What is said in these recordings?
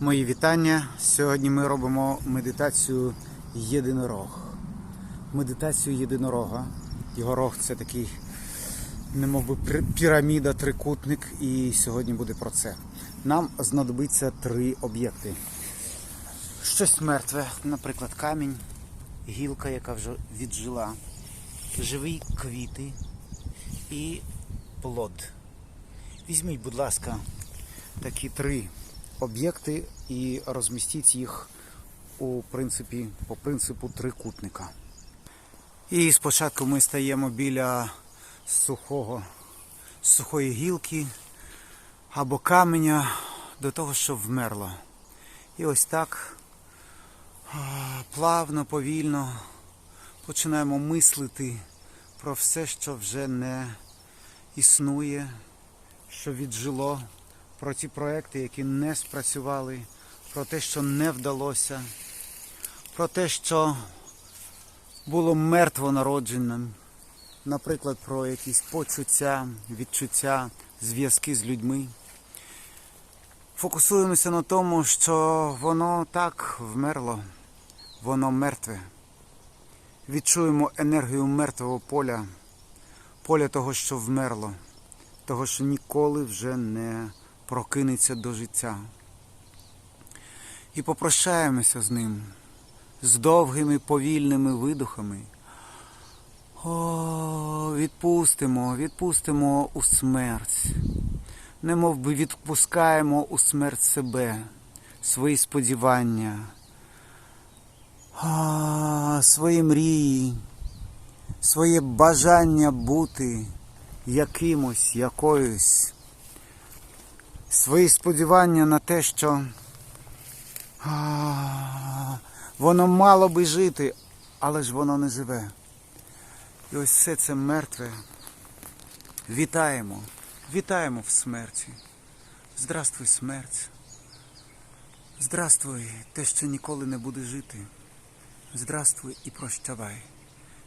Мої вітання. Сьогодні ми робимо медитацію єдинорог. Медитацію єдинорога. Його рог це такий, немов би піраміда, трикутник, і сьогодні буде про це. Нам знадобиться три об'єкти. Щось мертве, наприклад, камінь, гілка, яка вже віджила, живі квіти і плод. Візьміть, будь ласка, такі три об'єкти і розмістіть їх у принципі, по принципу трикутника. І спочатку ми стаємо біля сухого, сухої гілки або каменя до того, що вмерло. І ось так плавно, повільно починаємо мислити про все, що вже не існує, що віджило, про ті проекти, які не спрацювали, про те, що не вдалося, про те, що було мертво народженим, наприклад, про якісь почуття, відчуття, зв'язки з людьми. Фокусуємося на тому, що воно так вмерло, воно мертве. Відчуємо енергію мертвого поля, поля того, що вмерло, того, що ніколи вже не прокинеться до життя. І попрощаємося з ним з довгими повільними видухами. О, відпустимо, відпустимо у смерть. Немов би відпускаємо у смерть себе, свої сподівання, а, свої мрії, своє бажання бути якимось, якоюсь, свої сподівання на те, що а, воно мало би жити, але ж воно не живе. І ось все це мертве. Вітаємо, вітаємо в смерті. Здравствуй, смерть. Здравствуй, те, що ніколи не буде жити. Здравствуй і прощавай.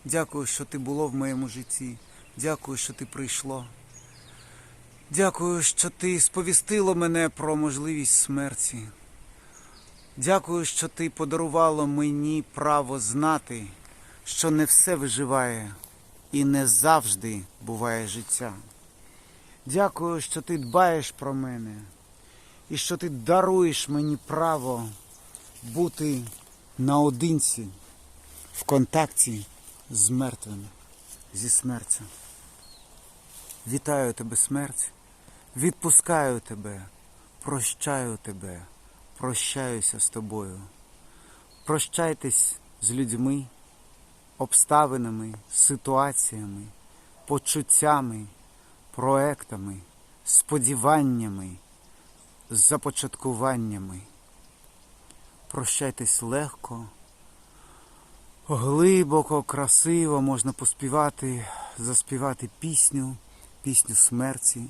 Дякую, що ти було в моєму житті. Дякую, що ти прийшло. Дякую, що ти сповістило мене про можливість смерті. Дякую, що ти подарувало мені право знати, що не все виживає і не завжди буває життя. Дякую, що ти дбаєш про мене і що ти даруєш мені право бути наодинці в контакті з мертвими, зі смертю. Вітаю тебе, смерть, відпускаю тебе, прощаю тебе, прощаюся з тобою. Прощайтесь з людьми, обставинами, ситуаціями, почуттями, проектами, сподіваннями, започаткуваннями. Прощайтесь легко, глибоко, красиво можна поспівати, заспівати пісню, пісню смерті,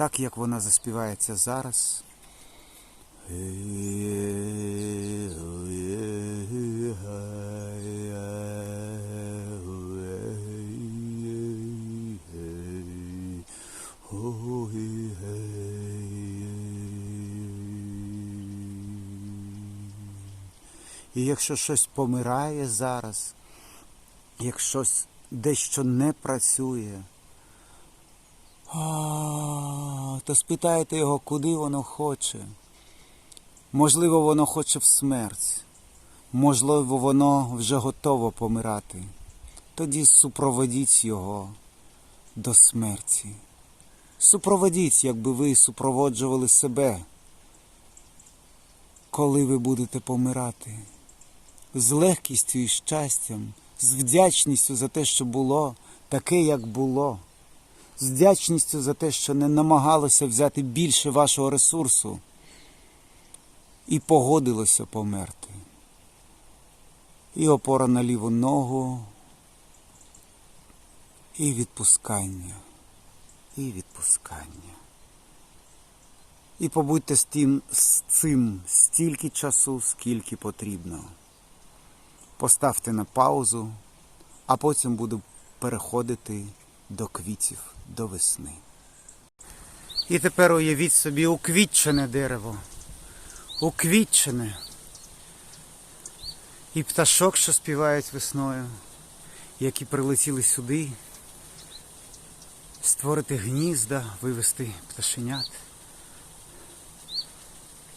так як вона заспівається зараз. І якщо щось помирає зараз, як щось дещо не працює, то спитайте його, куди воно хоче. Можливо, воно хоче в смерть, можливо, воно вже готово помирати. Тоді супроводіть його до смерті. Супроводіть, якби ви супроводжували себе, коли ви будете помирати. З легкістю і щастям, з вдячністю за те, що було таке, як було, з вдячністю за те, що не намагалося взяти більше вашого ресурсу і погодилося померти. І опора на ліву ногу, і відпускання, і відпускання. І побудьте з тим, з цим стільки часу, скільки потрібно. Поставте на паузу, а потім буду переходити до квітів, до весни. І тепер уявіть собі уквітчене дерево. уквітчене. І пташок, що співають весною, які прилетіли сюди, створити гнізда, вивести пташенят.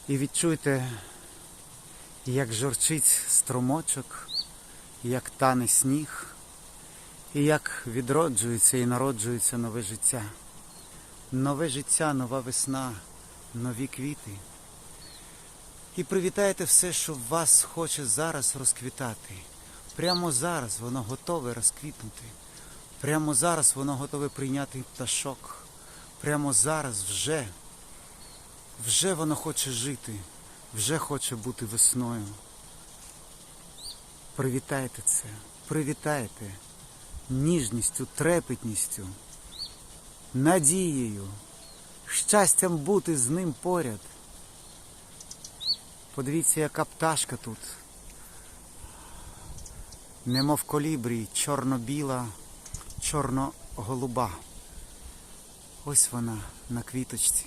І відчуйте, як жорчить струмочок, як тане сніг, і як відроджується і народжується нове життя. Нове життя, нова весна, нові квіти. І привітайте все, що вас хоче зараз розквітати. Прямо зараз воно готове розквітнути. Прямо зараз воно готове прийняти пташок. Прямо зараз вже, вже воно хоче жити, вже хоче бути весною. Привітайте це, привітайте ніжністю, трепетністю, надією, щастям бути з ним поряд. Подивіться, яка пташка тут. Немов колібрій, чорно-біла, чорно-голуба. Ось вона на квіточці.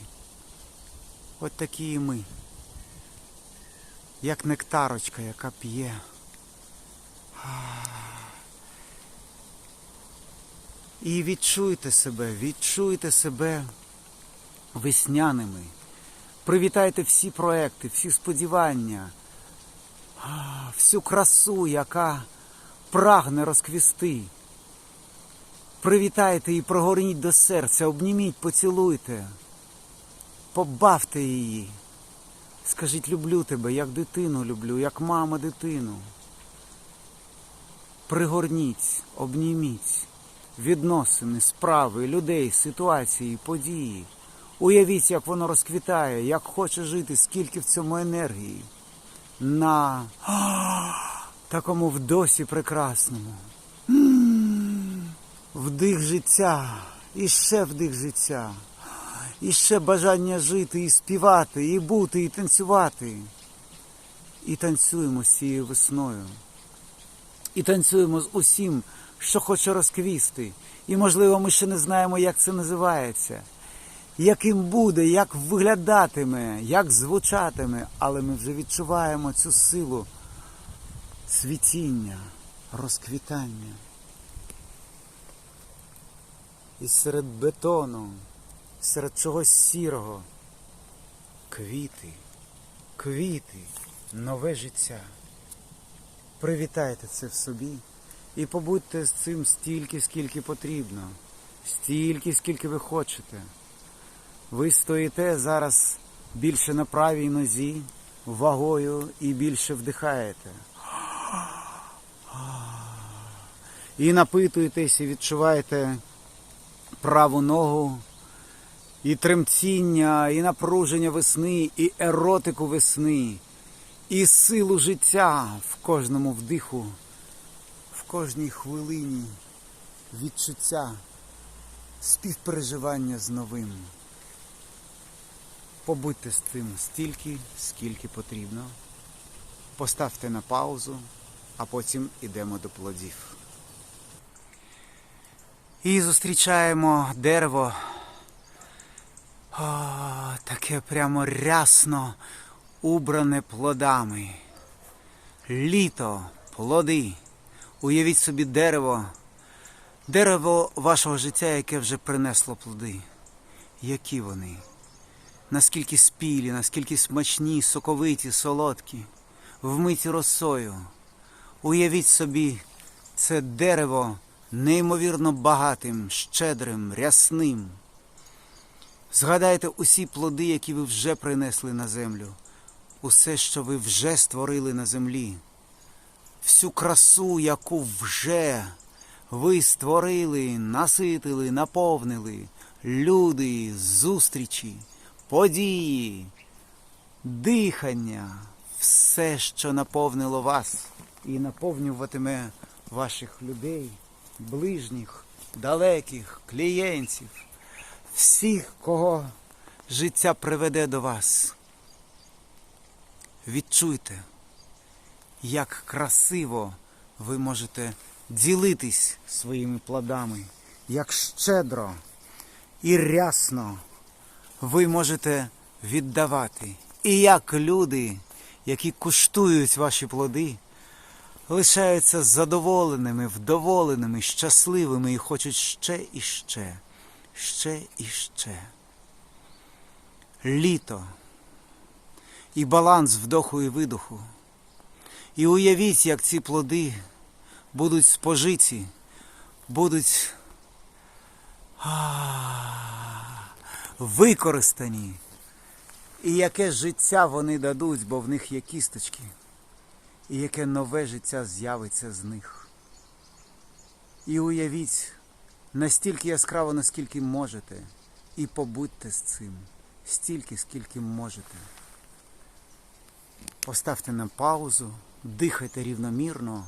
От такі і ми. Як нектарочка, яка п'є. І відчуйте себе, відчуйте себе весняними. Привітайте всі проекти, всі сподівання, всю красу, яка прагне розквісти. Привітайте і прогорніть до серця, обніміть, поцілуйте, побавте її. Скажіть, люблю тебе, як дитину люблю, як мама дитину. Пригорніть, обніміть відносини, справи, людей, ситуації, події. Уявіть, як воно розквітає, як хоче жити, скільки в цьому енергії. На такому вдосі прекрасному. Вдих життя, і ще вдих життя, і ще бажання жити, і співати, і бути, і танцювати. І танцюємо з цією весною. І танцюємо з усім, що хоче розквісти. І, можливо, ми ще не знаємо, як це називається, яким буде, як виглядатиме, як звучатиме, але ми вже відчуваємо цю силу цвітіння, розквітання. І серед бетону, серед чогось сірого, квіти, квіти, нове життя. Привітайте це в собі і побудьте з цим стільки, скільки потрібно, стільки, скільки ви хочете. Ви стоїте зараз більше на правій нозі, вагою і більше вдихаєте. І напитуєтесь, і відчуваєте праву ногу, і тремтіння, і напруження весни, і еротику весни, і силу життя в кожному вдиху, кожній хвилині відчуття, співпереживання з новим. Побудьте з цим стільки, скільки потрібно. Поставте на паузу, а потім йдемо до плодів. І зустрічаємо дерево. О, таке прямо рясно убране плодами. Літо, плоди. Уявіть собі дерево, дерево вашого життя, яке вже принесло плоди. Які вони? Наскільки спілі, наскільки смачні, соковиті, солодкі, вмиті росою. Уявіть собі, це дерево неймовірно багатим, щедрим, рясним. Згадайте усі плоди, які ви вже принесли на землю, усе, що ви вже створили на землі, всю красу, яку вже ви створили, наситили, наповнили, люди, зустрічі, події, дихання, все, що наповнило вас і наповнюватиме ваших людей, ближніх, далеких, клієнтів, всіх, кого життя приведе до вас. Відчуйте, як красиво ви можете ділитись своїми плодами, як щедро і рясно ви можете віддавати І як люди, які куштують ваші плоди, лишаються задоволеними, вдоволеними, щасливими і хочуть ще і ще, ще і ще. Літо і баланс вдоху і видоху. І уявіть, як ці плоди будуть спожиті, будуть використані. І яке життя вони дадуть, бо в них є кісточки, і яке нове життя з'явиться з них. І уявіть настільки яскраво, наскільки можете, і побудьте з цим стільки, скільки можете. Поставте на паузу, дихайте рівномірно,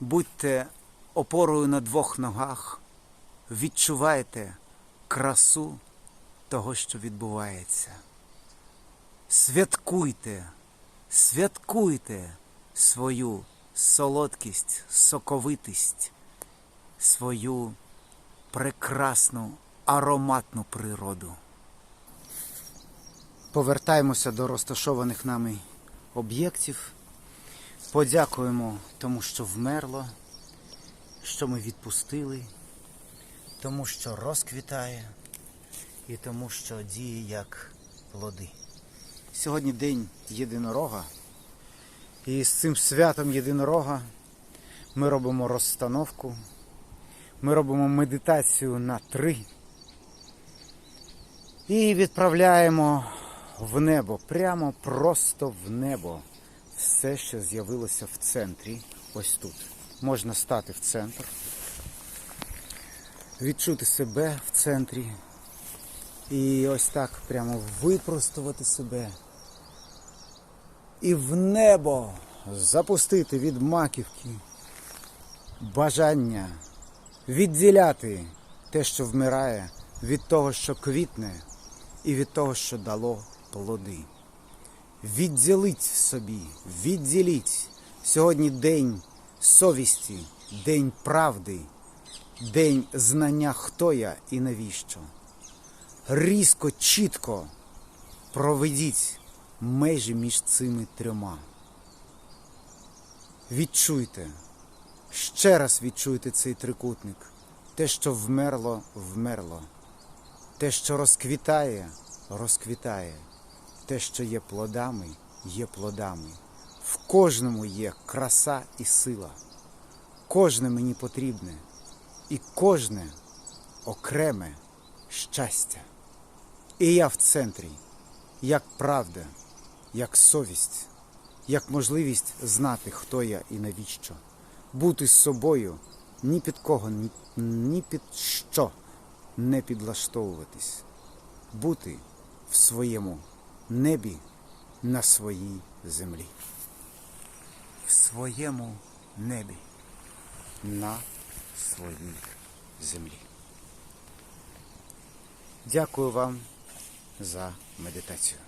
будьте опорою на двох ногах, відчувайте красу того, що відбувається. Святкуйте, святкуйте свою солодкість, соковитість, свою прекрасну ароматну природу. Повертаємося до розташованих нами об'єктів. Подякуємо тому, що вмерло, що ми відпустили, тому що розквітає і тому, що діє як плоди. Сьогодні день єдинорога. І з цим святом єдинорога ми робимо розстановку. Ми робимо медитацію на три. І відправляємо в небо, прямо просто в небо. Все, що з'явилося в центрі, ось тут. Можна стати в центр, відчути себе в центрі. І ось так прямо випростувати себе. І в небо запустити від маківки бажання відділяти те, що вмирає, від того, що квітне, і від того, що дало плоди. Відділіть собі, відділіть сьогодні день совісті, день правди, день знання, хто я і навіщо. Різко, чітко проведіть межі між цими трьома. Відчуйте, ще раз відчуйте цей трикутник. Те, що вмерло, вмерло. Те, що розквітає, розквітає. Те, що є плодами, є плодами. В кожному є краса і сила. Кожне мені потрібне, і кожне окреме щастя. І я в центрі, як правда, як совість, як можливість знати, хто я і навіщо. Бути з собою ні під кого, ні, ні під що не підлаштовуватись. Бути в своєму небі на своїй землі. В своєму небі на своїй землі. Дякую вам за медитацію.